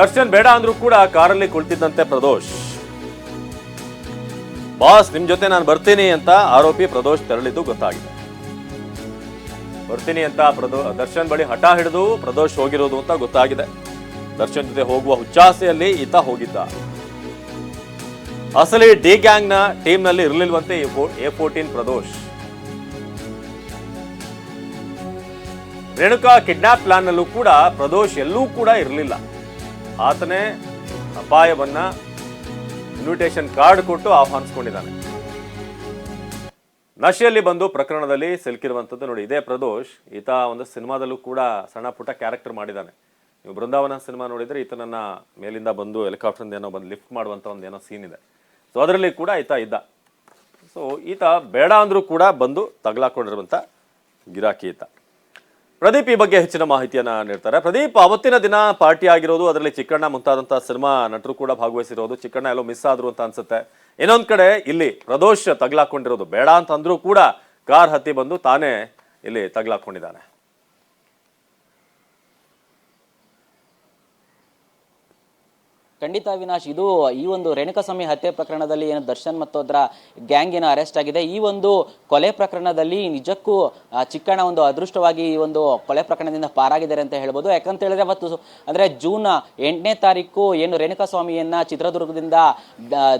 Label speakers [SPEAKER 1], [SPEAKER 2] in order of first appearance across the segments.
[SPEAKER 1] ದರ್ಶನ್ ಬೇಡ ಅಂದ್ರೂ ಕೂಡ ಕಾರಲ್ಲಿ ಕುಳಿತಿದ್ದಂತೆ ಪ್ರದೋಷ್. ಬಾಸ್, ನಿಮ್ ಜೊತೆ ನಾನು ಬರ್ತೀನಿ ಅಂತ ಆರೋಪಿ ಪ್ರದೋಷ್ ತೆರಳಿದ್ದು ಗೊತ್ತಾಗಿದೆ. ಬರ್ತೀನಿ ಅಂತ ಪ್ರದೋ, ದರ್ಶನ್ ಬಳಿ ಹಠ ಹಿಡಿದು ಪ್ರದೋಷ್ ಹೋಗಿರೋದು ಅಂತ ಗೊತ್ತಾಗಿದೆ. ದರ್ಶನ್ ಜೊತೆ ಹೋಗುವ ಹುಚ್ಚಾಸೆಯಲ್ಲಿ ಈತ ಹೋಗಿದ್ದ. ಅಸಲಿ ಡಿ ಗ್ಯಾಂಗ್ನ ಟೀಮ್ನಲ್ಲಿ ಇರಲಿಲ್ವಂತೆ A fourteen Pradosh. Renuka kidnap plan ನಲ್ಲೂ ಕೂಡ ಪ್ರದೋಷ್ ಎಲ್ಲೂ ಕೂಡ ಇರಲಿಲ್ಲ. ಆತನೇ ಅಪಾಯವನ್ನ ಇನ್ವಿಟೇಷನ್ ಕಾರ್ಡ್ ಕೊಟ್ಟು ಆಹ್ವಾನಿಸ್ಕೊಂಡಿದ್ದಾನೆ. ನಶೆಯಲ್ಲಿ ಬಂದು ಪ್ರಕರಣದಲ್ಲಿ ಸಿಲುಕಿರುವಂಥದ್ದು ನೋಡಿ, ಇದೇ ಪ್ರದೋಷ್, ಈತ ಒಂದು ಸಿನಿಮಾದಲ್ಲೂ ಕೂಡ ಸಣ್ಣ ಪುಟ್ಟ ಕ್ಯಾರೆಕ್ಟರ್ ಮಾಡಿದ್ದಾನೆ. ನೀವು ಬೃಂದಾವನ ಸಿನಿಮಾ ನೋಡಿದರೆ ಈತನನ್ನ ಮೇಲಿಂದ ಬಂದು ಹೆಲಿಕಾಪ್ಟರ್ನಿಂದ ಏನೋ ಬಂದು ಲಿಫ್ಟ್ ಮಾಡುವಂಥ ಒಂದು ಏನೋ ಸೀನ್ ಇದೆ. ಸೊ ಅದರಲ್ಲಿ ಕೂಡ ಈತ ಇದ್ದ. ಸೊ ಈತ ಬೇಡ ಅಂದರೂ ಕೂಡ ಬಂದು ತಗಲಾಕೊಂಡಿರುವಂಥ ಗಿರಾಕಿ ಈತ. ಪ್ರದೀಪ್ ಈ ಬಗ್ಗೆ ಹೆಚ್ಚಿನ ಮಾಹಿತಿಯನ್ನ ನೀಡ್ತಾರೆ. ಪ್ರದೀಪ್, ಅವತ್ತಿನ ದಿನ ಪಾರ್ಟಿ ಆಗಿರೋದು, ಅದರಲ್ಲಿ ಚಿಕ್ಕಣ್ಣ ಮುಂತಾದಂತಹ ಸಿನಿಮಾ ನಟರು ಕೂಡ ಭಾಗವಹಿಸಿರೋದು. ಚಿಕ್ಕಣ್ಣ ಎಲ್ಲೋ ಮಿಸ್ ಆದ್ರು ಅಂತ ಅನ್ಸುತ್ತೆ. ಇನ್ನೊಂದ್ ಕಡೆ ಇಲ್ಲಿ ಪ್ರದೋಷ್ ತಗ್ಲಾಕೊಂಡಿರೋದು ಬೇಡ ಅಂತ ಅಂದ್ರೂ ಕೂಡ ಕಾರ್ ಹತ್ತಿ ಬಂದು ತಾನೇ ಇಲ್ಲಿ ತಗ್ಲಾಕೊಂಡಿದ್ದಾನೆ.
[SPEAKER 2] ಖಂಡಿತ ಅವಿನಾಶ್, ಇದು ಈ ಒಂದು ರೇಣುಕಸ್ವಾಮಿ ಹತ್ಯೆ ಪ್ರಕರಣದಲ್ಲಿ ಏನು ದರ್ಶನ್ ಮತ್ತು ಅದರ ಗ್ಯಾಂಗ್ ಏನು ಅರೆಸ್ಟ್ ಆಗಿದೆ. ಈ ಒಂದು ಕೊಲೆ ಪ್ರಕರಣದಲ್ಲಿ ನಿಜಕ್ಕೂ ಚಿಕ್ಕಣ್ಣ ಒಂದು ಅದೃಷ್ಟವಾಗಿ ಈ ಒಂದು ಕೊಲೆ ಪ್ರಕರಣದಿಂದ ಪಾರಾಗಿದ್ದಾರೆ ಅಂತ ಹೇಳ್ಬೋದು. ಯಾಕಂತ ಹೇಳಿದ್ರೆ ಅವತ್ತು ಅಂದರೆ ಜೂನ್ ಎಂಟನೇ ತಾರೀಕು ಏನು ರೇಣುಕಾಸ್ವಾಮಿಯನ್ನ ಚಿತ್ರದುರ್ಗದಿಂದ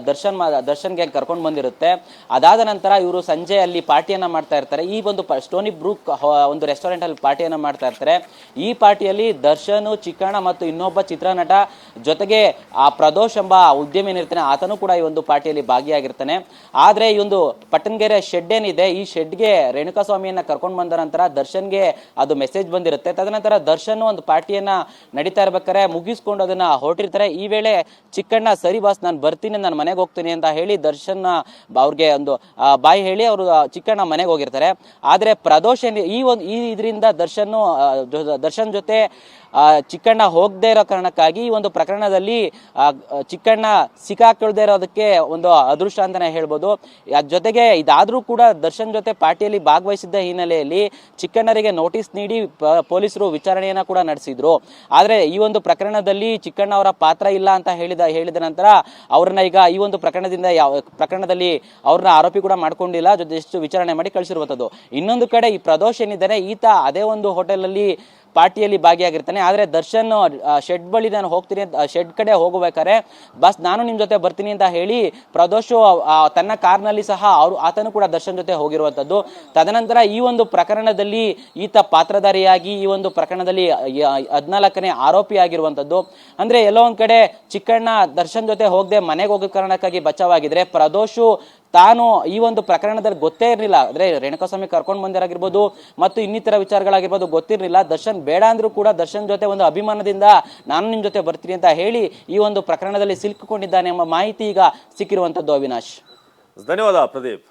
[SPEAKER 2] ದರ್ಶನ್ ದರ್ಶನ್ಗೆ ಕರ್ಕೊಂಡು ಬಂದಿರುತ್ತೆ. ಅದಾದ ನಂತರ ಇವರು ಸಂಜೆ ಅಲ್ಲಿ ಪಾರ್ಟಿಯನ್ನು ಮಾಡ್ತಾ ಇರ್ತಾರೆ. ಈ ಒಂದು ಸ್ಟೋನಿ ಬ್ರೂಕ್ ಒಂದು ರೆಸ್ಟೋರೆಂಟಲ್ಲಿ ಪಾರ್ಟಿಯನ್ನ ಮಾಡ್ತಾ ಇರ್ತಾರೆ. ಈ ಪಾರ್ಟಿಯಲ್ಲಿ ದರ್ಶನ್, ಚಿಕ್ಕಣ್ಣ ಮತ್ತು ಇನ್ನೊಬ್ಬ ಚಿತ್ರನಟ ಜೊತೆಗೆ ಆ ಪ್ರದೋಷ್ ಎಂಬ ಉದ್ಯಮಿ ಏನಿರ್ತಾನೆ, ಆತನು ಕೂಡ ಈ ಒಂದು ಪಾರ್ಟಿಯಲ್ಲಿ ಭಾಗಿಯಾಗಿರ್ತಾನೆ. ಆದರೆ ಈ ಒಂದು ಪಟ್ಟಣಗೆರೆ ಶೆಡ್ ಏನಿದೆ, ಈ ಶೆಡ್ಗೆ ರೇಣುಕಾಸ್ವಾಮಿಯನ್ನ ಕರ್ಕೊಂಡು ಬಂದ ನಂತರ ದರ್ಶನ್ಗೆ ಅದು ಮೆಸೇಜ್ ಬಂದಿರುತ್ತೆ. ತದನಂತರ ದರ್ಶನ್ ಒಂದು ಪಾರ್ಟಿಯನ್ನ ನಡೀತಾ ಇರ್ಬೇಕಾದ್ರೆ ಮುಗಿಸ್ಕೊಂಡು ಅದನ್ನ ಹೊರಟಿರ್ತಾರೆ. ಈ ವೇಳೆ ಚಿಕ್ಕಣ್ಣ, ಸರಿ ಬಾಸ್ ನಾನು ಬರ್ತೀನಿ, ನಾನು ಮನೆಗೆ ಹೋಗ್ತೀನಿ ಅಂತ ಹೇಳಿ ದರ್ಶನ್ ಅವ್ರಿಗೆ ಒಂದು ಬಾಯಿ ಹೇಳಿ ಅವರು ಚಿಕ್ಕಣ್ಣ ಮನೆಗೆ ಹೋಗಿರ್ತಾರೆ. ಆದ್ರೆ ಪ್ರದೋಷ ಈ ಒಂದು, ಈ ಇದರಿಂದ ದರ್ಶನ್ ದರ್ಶನ್ ಜೊತೆ ಚಿಕ್ಕಣ್ಣ ಹೋಗದೆ ಇರೋ ಕಾರಣಕ್ಕಾಗಿ ಈ ಒಂದು ಪ್ರಕರಣದಲ್ಲಿ ಚಿಕ್ಕಣ್ಣ ಸಿಕ್ಕಾಕೊಳ್ದೇ ಇರೋದಕ್ಕೆ ಒಂದು ಅದೃಷ್ಟ ಅಂತಾನೆ ಹೇಳ್ಬೋದು. ಜೊತೆಗೆ ಇದಾದ್ರೂ ಕೂಡ ದರ್ಶನ್ ಜೊತೆ ಪಾರ್ಟಿಯಲ್ಲಿ ಭಾಗವಹಿಸಿದ್ದ ಹಿನ್ನೆಲೆಯಲ್ಲಿ ಚಿಕ್ಕಣ್ಣರಿಗೆ ನೋಟಿಸ್ ನೀಡಿ ಪೊಲೀಸರು ವಿಚಾರಣೆಯನ್ನು ಕೂಡ ನಡೆಸಿದ್ರು. ಆದರೆ ಈ ಒಂದು ಪ್ರಕರಣದಲ್ಲಿ ಚಿಕ್ಕಣ್ಣ ಅವರ ಪಾತ್ರ ಇಲ್ಲ ಅಂತ ಹೇಳಿದ ಹೇಳಿದ ನಂತರ ಅವ್ರನ್ನ ಈಗ ಈ ಒಂದು ಪ್ರಕರಣದಿಂದ ಯಾವ, ಪ್ರಕರಣದಲ್ಲಿ ಅವ್ರನ್ನ ಆರೋಪಿ ಕೂಡ ಮಾಡ್ಕೊಂಡಿಲ್ಲ. ಜೊತೆ ವಿಚಾರಣೆ ಮಾಡಿ ಕಳಿಸಿರುವಂಥದ್ದು ಇನ್ನೊಂದು ಕಡೆ ಈ ಪ್ರದೋಷ್ ಏನಿದ್ದಾರೆ, ಈತ ಅದೇ ಒಂದು ಹೋಟೆಲ್ ಅಲ್ಲಿ ಪಾರ್ಟಿಯಲ್ಲಿ ಭಾಗಿಯಾಗಿರ್ತಾನೆ. ಆದರೆ ದರ್ಶನ್ ಶೆಡ್ ಬಳಿ ನಾನು ಹೋಗ್ತೀನಿ ಅಂತ ಶೆಡ್ ಕಡೆ ಹೋಗಬೇಕಾದ್ರೆ ಬಸ್ ನಾನು ನಿಮ್ಮ ಜೊತೆ ಬರ್ತೀನಿ ಅಂತ ಹೇಳಿ ಪ್ರದೋಷು ತನ್ನ ಕಾರ್ನಲ್ಲಿ ಸಹ ಅವರು, ಆತನು ಕೂಡ ದರ್ಶನ್ ಜೊತೆ ಹೋಗಿರುವಂಥದ್ದು ತದನಂತರ ಈ ಒಂದು ಪ್ರಕರಣದಲ್ಲಿ ಈತ ಪಾತ್ರಧಾರಿಯಾಗಿ ಈ ಒಂದು ಪ್ರಕರಣದಲ್ಲಿ ಹದಿನಾಲ್ಕನೇ ಆರೋಪಿ ಆಗಿರುವಂಥದ್ದು ಅಂದ್ರೆ ಎಲ್ಲೋ ಒಂದು ಕಡೆ ಚಿಕ್ಕಣ್ಣ ದರ್ಶನ್ ಜೊತೆ ಹೋಗದೆ ಮನೆಗೆ ಹೋಗೋ ಕಾರಣಕ್ಕಾಗಿ ಬಚಾವಾಗಿದ್ರೆ ಪ್ರದೋಷು ತಾನು ಈ ಒಂದು ಪ್ರಕರಣದಲ್ಲಿ ಗೊತ್ತೇ ಇರಲಿಲ್ಲ. ಅಂದ್ರೆ ರೇಣುಕಾಸ್ವಾಮಿ ಕರ್ಕೊಂಡು ಬಂದಿರಾಗಿರ್ಬೋದು ಮತ್ತು ಇನ್ನಿತರ ವಿಚಾರಗಳಾಗಿರ್ಬೋದು ಗೊತ್ತಿರಲಿಲ್ಲ. ದರ್ಶನ್ ಬೇಡ ಅಂದ್ರೂ ಕೂಡ ದರ್ಶನ್ ಜೊತೆ ಒಂದು ಅಭಿಮಾನದಿಂದ ನಾನು ನಿಮ್ಮ ಜೊತೆ ಬರ್ತೀನಿ ಅಂತ ಹೇಳಿ ಈ ಒಂದು ಪ್ರಕರಣದಲ್ಲಿ ಸಿಲುಕಿಕೊಂಡಿದ್ದಾನೆ ಎಂಬ ಮಾಹಿತಿ ಈಗ ಸಿಕ್ಕಿರುವಂಥದ್ದು ಅವಿನಾಶ್.
[SPEAKER 1] ಧನ್ಯವಾದ ಪ್ರದೀಪ್.